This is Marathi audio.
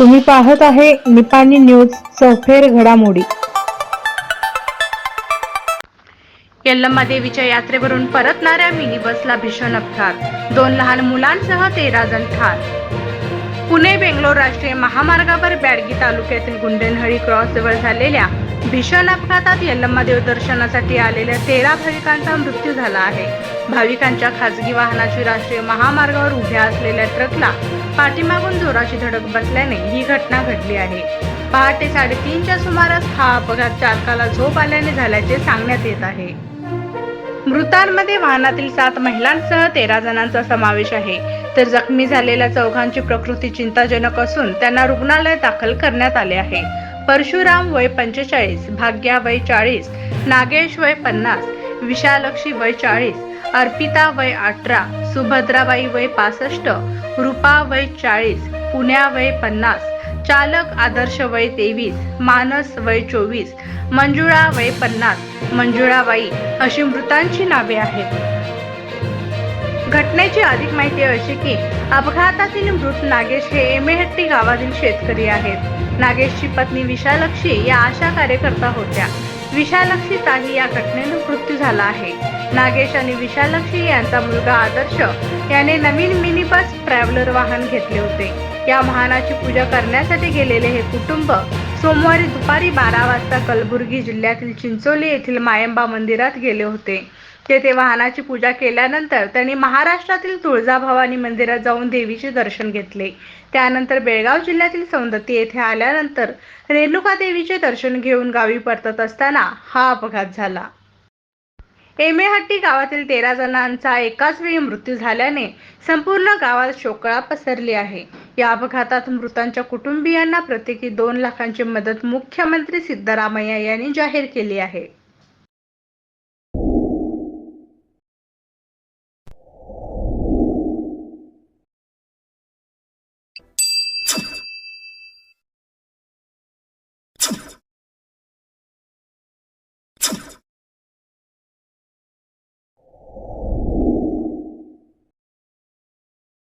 तुम्ही पाहत आहे निपाणी न्यूज चौफेर घडामोडी. यल्लम्मा देवीच्या यात्रेवरून परतणाऱ्या मिनी बसला भीषण अपघात. दोन लहान मुलांसह तेरा जण ठार. पुणे बेंगलोर राष्ट्रीय महामार्गावर बॅडगी तालुक्यातील गुंडेनहळी क्रॉसजवळ झालेल्या भीषण अपघातात यल्लम्मा देव दर्शनासाठी आलेल्या तेरा भाविकांचा मृत्यू झाला आहे. भाविकांच्या खासगी वाहनाची राष्ट्रीय महामार्गावर उभ्या असलेल्या ट्रकला पाठीमागून जोराची धडक बसल्याने ही घटना घडली आहे. पहाटे साडेतीनच्या सुमारास हा अपघात चालकाला झोप आल्याने झाल्याचे सांगण्यात येत आहे. मृतांमध्ये वाहनातील सात महिलांसह तेरा जणांचा समावेश आहे. तर जखमी झालेल्या चौघांची प्रकृती चिंताजनक असून त्यांना रुग्णालयात दाखल करण्यात आले आहे. परशुराम वय पंचेचाळीस भाग्या वय चाळीस नागेश वय पन्नास विशालक्षी वय चाळीस अर्पिता वय अठरा सुभद्राबाई वय पासष्ट रुपा वय चाळीस पुण्या वय पन्नास चालक आदर्श वय तेवीस मानस वय चोवीस मंजुळा वय पन्नास मंजुळाबाई अशी मृतांची नावे आहेत. घटनेची अधिक माहिती अशी की अपघातातील मृत नागेश हे एमेहट्टी गावातील शेतकरी आहेत. नागेशची पत्नी विशालक्षी या आशा कार्यकर्ता होत्या. विशालक्षी ताही या घटनेनं मृत्यू झाला आहे. नागेश आणि विशालक्षी यांचा मुलगा आदर्श याने नवीन मिनी बस ट्रॅव्हलर वाहन घेतले होते. या वाहनाची पूजा करण्यासाठी गेलेले हे कुटुंब सोमवारी दुपारी बारा वाजता कलबुर्गी जिल्ह्यातील चिंचोली येथील मायंबा मंदिरात गेले होते. तेथे वाहनाची पूजा केल्यानंतर त्यांनी महाराष्ट्रातील तुळजाभवानी मंदिरात जाऊन देवीचे दर्शन घेतले. त्यानंतर बेळगाव जिल्ह्यातील सौंदती येथे आल्यानंतर रेणुका देवीचे दर्शन घेऊन गावी परतत असताना हा अपघात झाला. एमेहट्टी गावातील तेरा जणांचा एकाच वेळी मृत्यू झाल्याने संपूर्ण गावात शोकळा पसरली आहे. या अपघातात मृतांच्या कुटुंबियांना प्रत्येकी दोन लाखांची मदत मुख्यमंत्री सिद्धरामय्या यांनी जाहीर केली आहे.